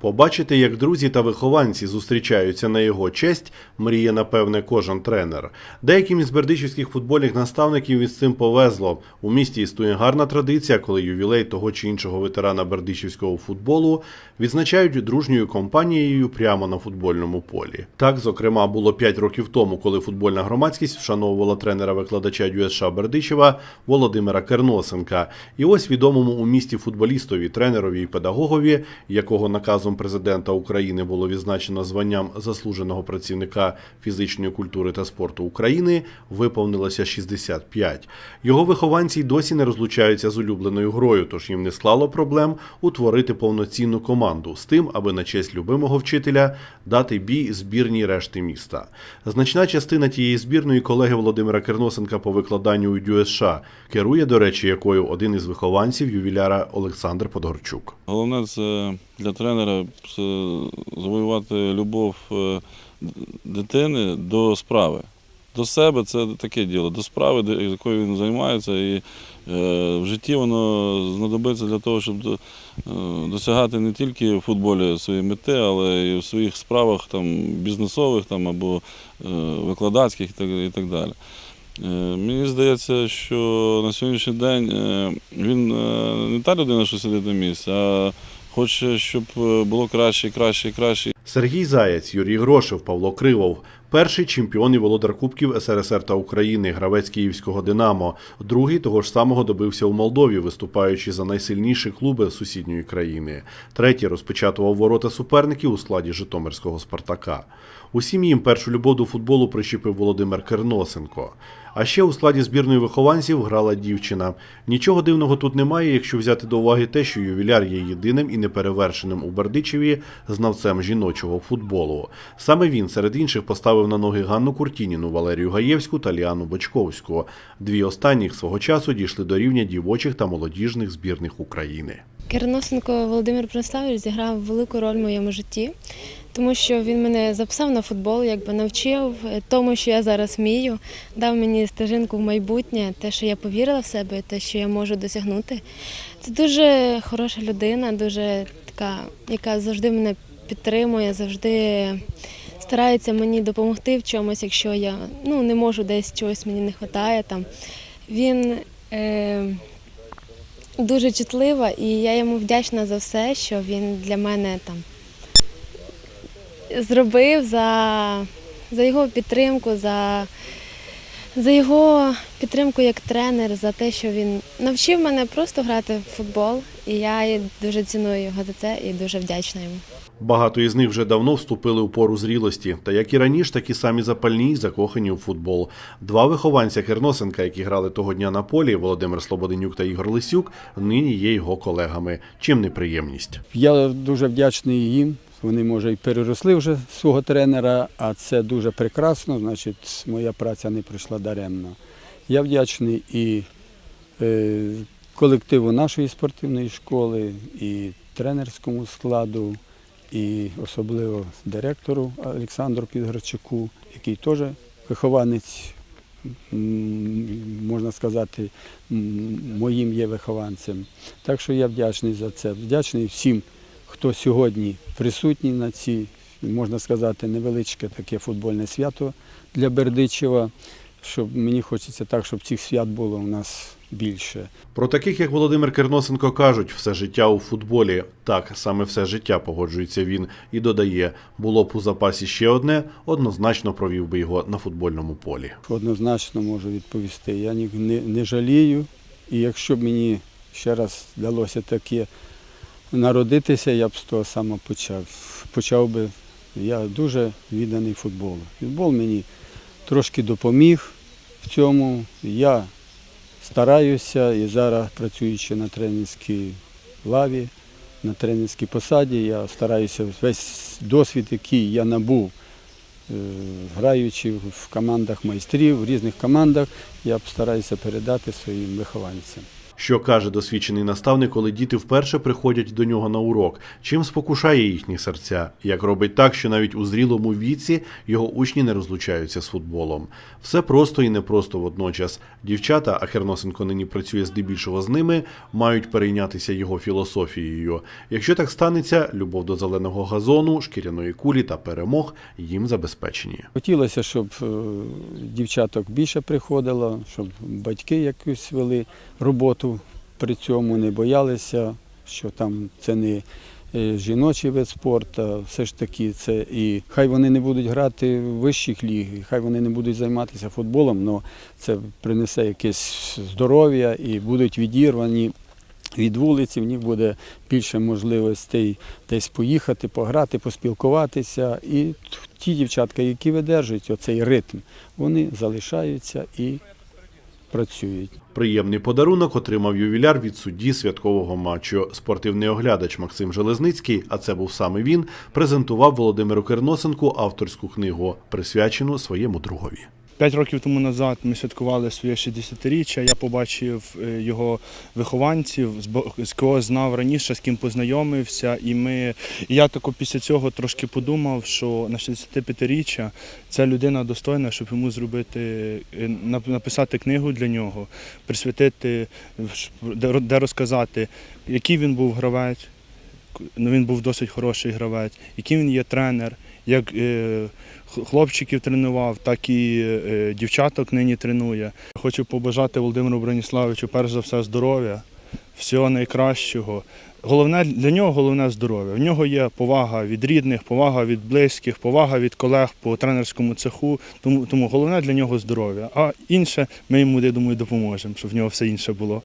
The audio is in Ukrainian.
Побачити, як друзі та вихованці зустрічаються на його честь, мріє, напевне, кожен тренер. Деяким із бердичівських футбольних наставників із цим повезло. У місті існує гарна традиція, коли ювілей того чи іншого ветерана бердичівського футболу відзначають дружньою компанією прямо на футбольному полі. Так, зокрема, було 5 років тому, коли футбольна громадськість вшановувала тренера-викладача ДЮСШ Бердичева Володимира Керносенка. І ось відомому у місті футболістові, тренерові і педагогові, якого наказом президента України було відзначено званням заслуженого працівника фізичної культури та спорту України, виповнилося 65. Його вихованці й досі не розлучаються з улюбленою грою, тож їм не склало проблем утворити повноцінну команду з тим, аби на честь любимого вчителя дати бій збірній решти міста. Значна частина тієї збірної колеги Володимира Керносенка по викладанню у ДЮСШ, керує, до речі, якою один із вихованців ювіляра Олександр Подгорчук. Головне це для тренера це завоювати любов е, дитини до справи. До себе це таке діло, до справи, якою він займається, і е, в житті воно знадобиться для того, щоб е, досягати не тільки в футболі своєї мети, але і в своїх справах там, бізнесових там, або е, викладацьких і так, далі. Е, Мені здається, що на сьогоднішній день е, він е, не та людина, що сидить на місці, а хоче, щоб е, було краще, краще, краще. Сергій Заєць, Юрій Грошев, Павло Кривов. Перший чемпіон і володар Кубків СРСР та України, гравець київського Динамо. Другий того ж самого добився у Молдові, виступаючи за найсильніші клуби сусідньої країни. Третій розпечатував ворота суперників у складі Житомирського Спартака. Усім їм першу любов до футболу прищепив Володимир Керносенко. А ще у складі збірної вихованців грала дівчина. Нічого дивного тут немає, якщо взяти до уваги те, що ювіляр є єдиним і неперевершеним у Бердичеві знавцем жіночого футболу. Саме він серед інших поставив на ноги Ганну Куртініну, Валерію Гаєвську та Ліану Бочковську. Дві останніх свого часу дійшли до рівня дівочих та молодіжних збірних України. Керносенко Володимир Пронславович зіграв велику роль в моєму житті, тому що він мене записав на футбол, якби навчив тому, що я зараз вмію, дав мені стежинку в майбутнє, те, що я повірила в себе, те, що я можу досягнути. Це дуже хороша людина, дуже така, яка завжди мене підтримує, завжди старається мені допомогти в чомусь, якщо я ну, не можу десь чогось мені не вистачає. Там. Він е, дуже чутлива, і я йому вдячна за все, що він для мене там зробив, за, за його підтримку, за, за його підтримку як тренер, за те, що він навчив мене просто грати в футбол. І я дуже ціную його за це і дуже вдячна йому. Багато із них вже давно вступили у пору зрілості, та як і раніше, такі самі запальні й закохані у футбол. Два вихованця Керносенка, які грали того дня на полі, Володимир Слободенюк та Ігор Лисюк, нині є його колегами. Чим неприємність? Я дуже вдячний їм. Вони, може, і переросли вже свого тренера, а це дуже прекрасно, значить, моя праця не пройшла даремно. Я вдячний і е, колективу нашої спортивної школи, і тренерському складу, і особливо директору Олександру Підгорчаку, який теж вихованець, можна сказати, моїм є вихованцем. Так що я вдячний за це. Вдячний всім, хто сьогодні присутній на цій, можна сказати, невеличке таке футбольне свято для Бердичева. Щоб мені хочеться так, щоб цих свят було у нас більше. Про таких, як Володимир Керносенко, кажуть все життя у футболі. Так, саме все життя погоджується він і додає, було б у запасі ще одне, однозначно провів би його на футбольному полі. Однозначно можу відповісти. Я ні- не, не жалію. І якщо б мені ще раз вдалося таке народитися, я б з того самого почав. Почав би. Я дуже відданий футболу. Футбол мені трошки допоміг в цьому. Я стараюся і зараз, працюючи на тренерській лаві, на тренерській посаді, я стараюся весь досвід, який я набув, е, граючи в командах майстрів, в різних командах, я стараюся передати своїм вихованцям. Що каже досвідчений наставник, коли діти вперше приходять до нього на урок, чим спокушає їхні серця, як робить так, що навіть у зрілому віці його учні не розлучаються з футболом. Все просто і непросто водночас. Дівчата, а Херносенко нині працює здебільшого з ними, мають перейнятися його філософією. Якщо так станеться, любов до зеленого газону, шкіряної кулі та перемог їм забезпечені. Хотілося, щоб е, дівчаток більше приходило, щоб батьки якусь вели роботу при цьому, не боялися, що там це не е, жіночий вид спорту, все ж таки це і хай вони не будуть грати в вищих ліг, хай вони не будуть займатися футболом, але це принесе якесь здоров'я і будуть відірвані. Від вулиці в них буде більше можливостей десь поїхати, пограти, поспілкуватися. І ті дівчатка, які видержують оцей ритм, вони залишаються і працюють. Приємний подарунок отримав ювіляр від судді святкового матчу. Спортивний оглядач Максим Железницький, а це був саме він, презентував Володимиру Керносенку авторську книгу, присвячену своєму другові. П'ять років тому назад ми святкували своє 60-річчя. Я побачив е, його вихованців, з кого знав раніше, з ким познайомився. І ми і я тако після цього трошки подумав, що на 65-річчя ця людина достойна, щоб йому зробити е, нап- написати книгу для нього, присвятити, де ро- розказати, який він був гравець. Ну, він був досить хороший гравець, який він є тренер, як е, хлопчиків тренував, так і е, дівчаток нині тренує. Хочу побажати Володимиру Броніславовичу перш за все здоров'я, всього найкращого. Головне для нього головне здоров'я. В нього є повага від рідних, повага від близьких, повага від колег по тренерському цеху. Тому, тому головне для нього здоров'я. А інше ми йому, я думаю, допоможемо, щоб в нього все інше було.